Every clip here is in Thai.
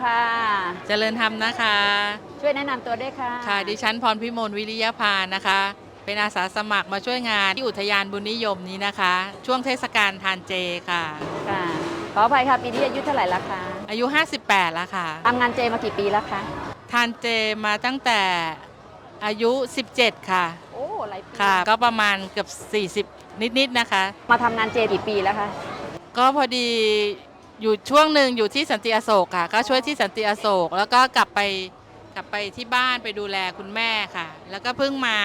ญธรรมค่ะ เจริญธรรมนะคะ ช่วยแนะนำตัวด้วยค่ะค่ะ ดิฉันพรพิมลวิริยพานะคะ เป็นอาสาสมัครมาช่วยงานที่อุทยานบุญนิยมนี้นะคะ ช่วงเทศกาลทานเจค่ะ ค่ะขออภัยค่ะปีนี้อายุเท่าไหร่ละคะอายุ 58 แล้วค่ะ ทำงานเจมากี่ปีแล้วคะทานเจมาตั้งแต่อายุ 17 ค่ะ โอ้หลายปีค่ะ ก็ประมาณเกือบ 40 นิดๆนะคะ มาทำงานเจกี่ปีแล้วคะก็พอดี อยู่ช่วงหนึ่งอยู่ที่สันติอโศกค่ะ ก็ช่วยที่สันติอโศก แล้วก็กลับไปกลับไปที่บ้านไปดูแลคุณแม่ค่ะ แล้วก็เพิ่งมา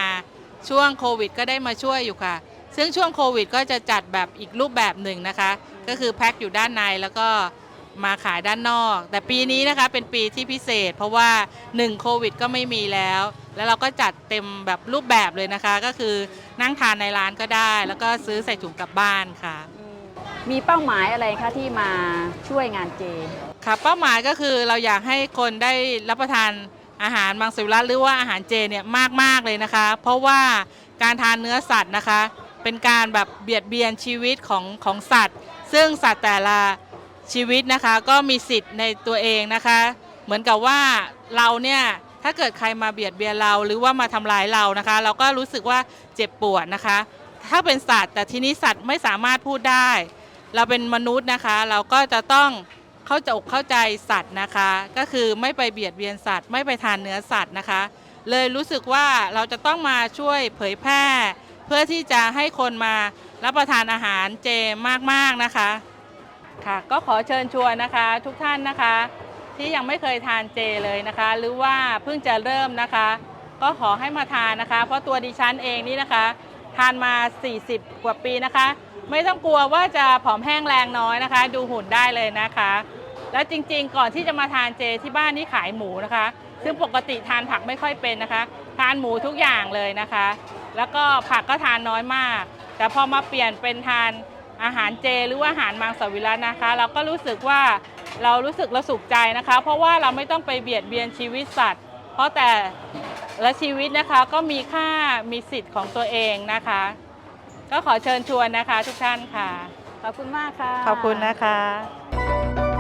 ช่วงโควิด ก็ได้มาช่วยอยู่ค่ะ ซึ่งช่วงโควิด ก็จะจัดแบบอีกรูปแบบหนึ่งนะคะ ก็คือแพ็คอยู่ด้านในแล้วก็มาขายด้านนอก แต่ปีนี้นะคะเป็นปีที่พิเศษ เพราะว่า1โควิดก็ไม่มีแล้ว แล้วเราก็จัดเต็มแบบรูปแบบเลยนะคะ ก็คือนั่งทานในร้านก็ได้ แล้วก็ซื้อใส่ถุงกลับบ้านค่ะ มีเป้าหมายอะไรคะที่มาช่วยงานเจ ค่ะเป้าหมายก็คือเราอยากให้คนได้รับประทานอาหารมังสวิรัตหรือว่าอาหารเจเนี่ยมากๆเลยนะคะ เพราะว่าการทานเนื้อสัตว์นะคะ เป็นการแบบเบียดเบียนชีวิตของของสัตว์ ซึ่งสัตว์แต่ละชีวิตนะคะ ก็มีสิทธิ์ในตัวเองนะคะ เหมือนกับว่าเราเนี่ยถ้าเกิดใครมาเบียดเบียนเราหรือว่ามาทำร้ายเรานะคะ เราก็รู้สึกว่าเจ็บปวดนะคะ ถ้าเป็นสัตว์แต่ทีนี้สัตว์ไม่สามารถพูดได้ เราเป็นมนุษย์นะคะ เราก็จะต้องเข้าใจอกเข้าใจสัตว์นะคะ ก็คือไม่ไปเบียดเบียนสัตว์ ไม่ไปทานเนื้อสัตว์นะคะ เลยรู้สึกว่าเราจะต้องมาช่วยเผยแพร่ เพื่อที่จะให้คนมารับประทานอาหารเจมากๆนะคะค่ะก็ขอเชิญชวนนะคะ ทุกท่านนะคะ ที่ยังไม่เคยทานเจเลยนะคะ หรือว่าเพิ่งจะเริ่มนะคะ ก็ขอให้มาทานนะคะ เพราะตัวดิฉันเองนี่นะคะ ทานมา 40 กว่าปีนะคะ ไม่ต้องกลัวว่าจะผอมแห้งแรงน้อยนะคะ ดูหุ่นได้เลยนะคะ แล้วจริงๆ ก่อนที่จะมาทานเจที่บ้านนี่ขายหมูนะคะ ซึ่งปกติทานผักไม่ค่อยเป็นนะคะ ทานหมูทุกอย่างเลยนะคะ แล้วก็ผักก็ทานน้อยมาก แต่พอมาเปลี่ยนเป็นทานอาหารเจหรือว่าอาหารมังสวิรัตนะคะ เราก็รู้สึกว่าเรารู้สึกเราสุขใจนะคะ เพราะว่าเราไม่ต้องไปเบียดเบียนชีวิตสัตว์ เพราะแต่และชีวิตนะคะก็มีค่ามีสิทธิ์ของตัวเองนะคะ ก็ขอเชิญชวนนะคะทุกท่านค่ะ ขอบคุณมากค่ะ ขอบคุณนะคะ